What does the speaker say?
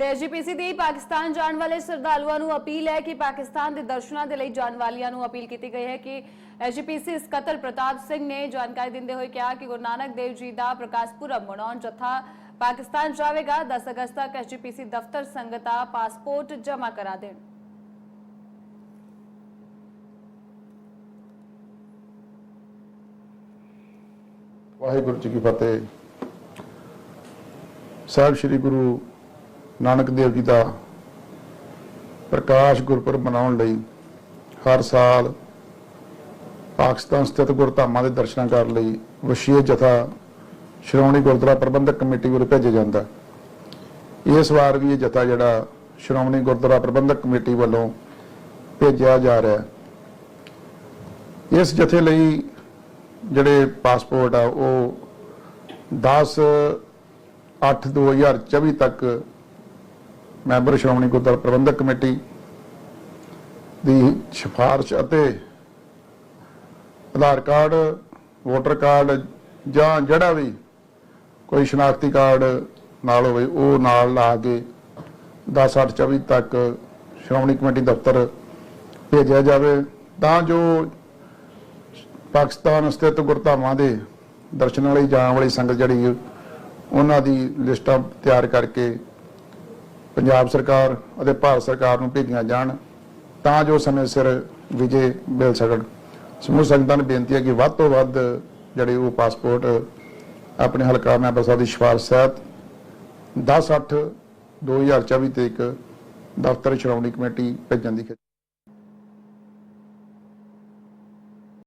ਤੇ ਐਸਜੀਪੀਸੀ ਦੀ ਪਾਕਿਸਤਾਨ ਜਾਣ ਵਾਲੇ ਸ਼ਰਧਾਲੂਆਂ ਨੂੰ ਅਪੀਲ ਹੈ ਕਿ ਪਾਕਿਸਤਾਨ ਦੇ ਦਰਸ਼ਨਾਂ ਦੇ ਲਈ ਜਾਣ ਵਾਲਿਆਂ ਨੂੰ ਅਪੀਲ ਕੀਤੀ ਗਈ ਹੈ ਕਿ ਐਸਜੀਪੀਸੀ ਸਕੱਤਰ ਪ੍ਰਤਾਪ ਸਿੰਘ ਨੇ ਜਾਣਕਾਰੀ ਦਿੰਦੇ ਹੋਏ ਕਿਹਾ ਕਿ ਗੁਰੂ ਨਾਨਕ ਦੇਵ ਜੀ ਦਾ ਪ੍ਰਕਾਸ਼ ਪੁਰਬ ਮਨਾਉਣ ਜਥਾ ਪਾਕਿਸਤਾਨ ਜਾਵੇਗਾ। 10 ਅਗਸਤ ਤੱਕ ਐਸਜੀਪੀਸੀ ਦਫ਼ਤਰ ਸੰਗਤਾਂ ਪਾਸਪੋਰਟ ਜਮ੍ਹਾਂ ਕਰਾ ਦੇਣ। ਵਾਹਿਗੁਰੂ ਜੀ ਕੀ ਫਤਿਹ। ਸਾਹਿਬ ਸ੍ਰੀ ਗੁਰੂ ਨਾਨਕ ਦੇਵ ਜੀ ਦਾ ਪ੍ਰਕਾਸ਼ ਗੁਰਪੁਰਬ ਮਨਾਉਣ ਲਈ ਹਰ ਸਾਲ ਪਾਕਿਸਤਾਨ ਸਥਿਤ ਗੁਰਧਾਮਾਂ ਦੇ ਦਰਸ਼ਨਾਂ ਕਰਨ ਲਈ ਵਿਸ਼ੇਸ਼ ਜਥਾ ਸ਼੍ਰੋਮਣੀ ਗੁਰਦੁਆਰਾ ਪ੍ਰਬੰਧਕ ਕਮੇਟੀ ਵੱਲੋਂ ਭੇਜਿਆ ਜਾਂਦਾ ਇਸ ਵਾਰ ਵੀ ਇਹ ਜਥਾ ਜਿਹੜਾ ਸ਼੍ਰੋਮਣੀ ਗੁਰਦੁਆਰਾ ਪ੍ਰਬੰਧਕ ਕਮੇਟੀ ਵੱਲੋਂ ਭੇਜਿਆ ਜਾ ਰਿਹਾ ਹੈ। ਇਸ ਜਥੇ ਲਈ ਜਿਹੜੇ ਪਾਸਪੋਰਟ ਆ, ਉਹ 10 8 2024 ਤੱਕ ਮੈਂਬਰ ਸ਼੍ਰੋਮਣੀ ਗੁਰਦੁਆਰਾ ਪ੍ਰਬੰਧਕ ਕਮੇਟੀ ਦੀ ਸਿਫਾਰਿਸ਼ ਅਤੇ ਆਧਾਰ ਕਾਰਡ, ਵੋਟਰ ਕਾਰਡ ਜਾਂ ਜਿਹੜਾ ਵੀ ਕੋਈ ਸ਼ਨਾਖਤੀ ਕਾਰਡ ਨਾਲ ਹੋਵੇ, ਉਹ ਨਾਲ ਲਾ ਕੇ 10 8 24 ਤੱਕ ਸ਼੍ਰੋਮਣੀ ਕਮੇਟੀ ਦਫ਼ਤਰ ਭੇਜਿਆ ਜਾਵੇ। ਤਾਂ ਜੋ ਪਾਕਿਸਤਾਨ ਸਥਿਤ ਗੁਰਧਾਮਾਂ ਦੇ ਦਰਸ਼ਨਾਂ ਲਈ ਜਾਣ ਵਾਲੀ ਸੰਗਤ ਜਿਹੜੀ ਉਹਨਾਂ ਦੀ ਲਿਸਟਾਂ ਤਿਆਰ ਕਰਕੇ ਪੰਜਾਬ ਸਰਕਾਰ ਅਤੇ ਭਾਰਤ ਸਰਕਾਰ ਨੂੰ ਭੇਜੀਆਂ ਜਾਣ, ਤਾਂ ਜੋ ਸਮੇਂ ਸਿਰ ਵਿਜੇ ਮਿਲ ਸਕਣ। ਸਮੂਹ ਸੰਗਤਾਂ ਨੂੰ ਬੇਨਤੀ ਹੈ ਕਿ ਵੱਧ ਤੋਂ ਵੱਧ ਜਿਹੜੇ ਉਹ ਪਾਸਪੋਰਟ, ਆਪਣੇ ਹਲਕਾ ਮੈਂਬਰ ਸਾਹਿਬ ਦੀ ਸਿਫਾਰਿਸ਼ ਸਹਿਤ 10 8 2024 ਤੇ ਇੱਕ ਦਫ਼ਤਰ ਸ਼੍ਰੋਮਣੀ ਕਮੇਟੀ ਭੇਜਣ ਦੀ ਖਿੱਚ